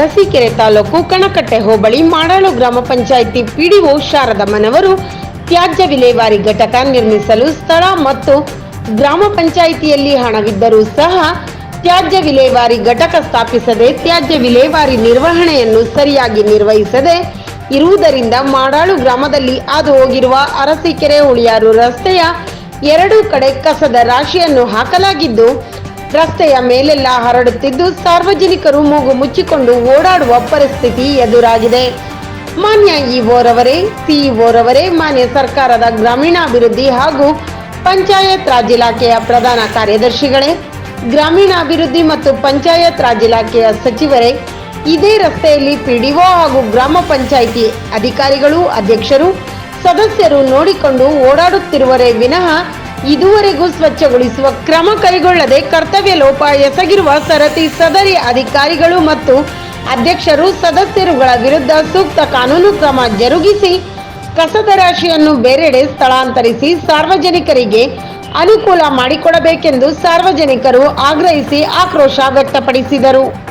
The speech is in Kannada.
ಅರಸೀಕೆರೆ ತಾಲೂಕು ಕಣಕಟ್ಟೆ ಹೋಬಳಿ ಮಾಡಾಳು ಗ್ರಾಮ ಪಂಚಾಯಿತಿ ಪಿಡಿಒ ಮನವರು ತ್ಯಾಜ್ಯ ವಿಲೇವಾರಿ ಘಟಕ ನಿರ್ಮಿಸಲು ಸ್ಥಳ ಮತ್ತು ಗ್ರಾಮ ಪಂಚಾಯಿತಿಯಲ್ಲಿ ಹಣವಿದ್ದರೂ ಸಹ ತ್ಯಾಜ್ಯ ವಿಲೇವಾರಿ ಘಟಕ ಸ್ಥಾಪಿಸದೆ ತ್ಯಾಜ್ಯ ವಿಲೇವಾರಿ ನಿರ್ವಹಣೆಯನ್ನು ಸರಿಯಾಗಿ ನಿರ್ವಹಿಸದೆ ಇರುವುದರಿಂದ ಮಾಡಾಳು ಗ್ರಾಮದಲ್ಲಿ ಹಾದು ಹೋಗಿರುವ ಅರಸೀಕೆರೆ ಹುಳಿಯಾರು ರಸ್ತೆಯ ಎರಡೂ ಕಡೆ ಕಸದ ರಾಶಿಯನ್ನು ಹಾಕಲಾಗಿದ್ದು ರಸ್ತೆಯ ಮೇಲೆಲ್ಲ ಹರಡುತ್ತಿದ್ದು ಸಾರ್ವಜನಿಕರು ಮೂಗು ಮುಚ್ಚಿಕೊಂಡು ಓಡಾಡುವ ಪರಿಸ್ಥಿತಿ ಎದುರಾಗಿದೆ. ಮಾನ್ಯ ಇಒರವರೇ ಸಿಇಒರವರೇ ಮಾನ್ಯ ಸರ್ಕಾರದ ಗ್ರಾಮೀಣಾಭಿವೃದ್ಧಿ ಹಾಗೂ ಪಂಚಾಯತ್ ರಾಜ್ ಇಲಾಖೆಯ ಪ್ರಧಾನ ಕಾರ್ಯದರ್ಶಿಗಳೇ, ಗ್ರಾಮೀಣಾಭಿವೃದ್ಧಿ ಮತ್ತು ಪಂಚಾಯತ್ ರಾಜ್ ಇಲಾಖೆಯ ಸಚಿವರೇ, ಇದೇ ರಸ್ತೆಯಲ್ಲಿ ಪಿಡಿಒ ಹಾಗೂ ಗ್ರಾಮ ಪಂಚಾಯಿತಿ ಅಧಿಕಾರಿಗಳು, ಅಧ್ಯಕ್ಷರು, ಸದಸ್ಯರು ನೋಡಿಕೊಂಡು ಓಡಾಡುತ್ತಿರುವರೇ ವಿನಃ ಇದುವರೆಗೂ ಸ್ವಚ್ಛಗೊಳಿಸುವ ಕ್ರಮ ಕೈಗೊಳ್ಳದೆ ಕರ್ತವ್ಯ ಲೋಪ ಎಸಗಿರುವ ಸರತಿ ಸದರಿ ಅಧಿಕಾರಿಗಳು ಮತ್ತು ಅಧ್ಯಕ್ಷರು ಸದಸ್ಯರುಗಳ ವಿರುದ್ಧ ಸೂಕ್ತ ಕಾನೂನು ಕ್ರಮ ಜರುಗಿಸಿ ಕಸದ ರಾಶಿಯನ್ನು ಬೇರೆಡೆ ಸ್ಥಳಾಂತರಿಸಿ ಸಾರ್ವಜನಿಕರಿಗೆ ಅನುಕೂಲ ಮಾಡಿಕೊಡಬೇಕೆಂದು ಸಾರ್ವಜನಿಕರು ಆಗ್ರಹಿಸಿ ಆಕ್ರೋಶ ವ್ಯಕ್ತಪಡಿಸಿದರು.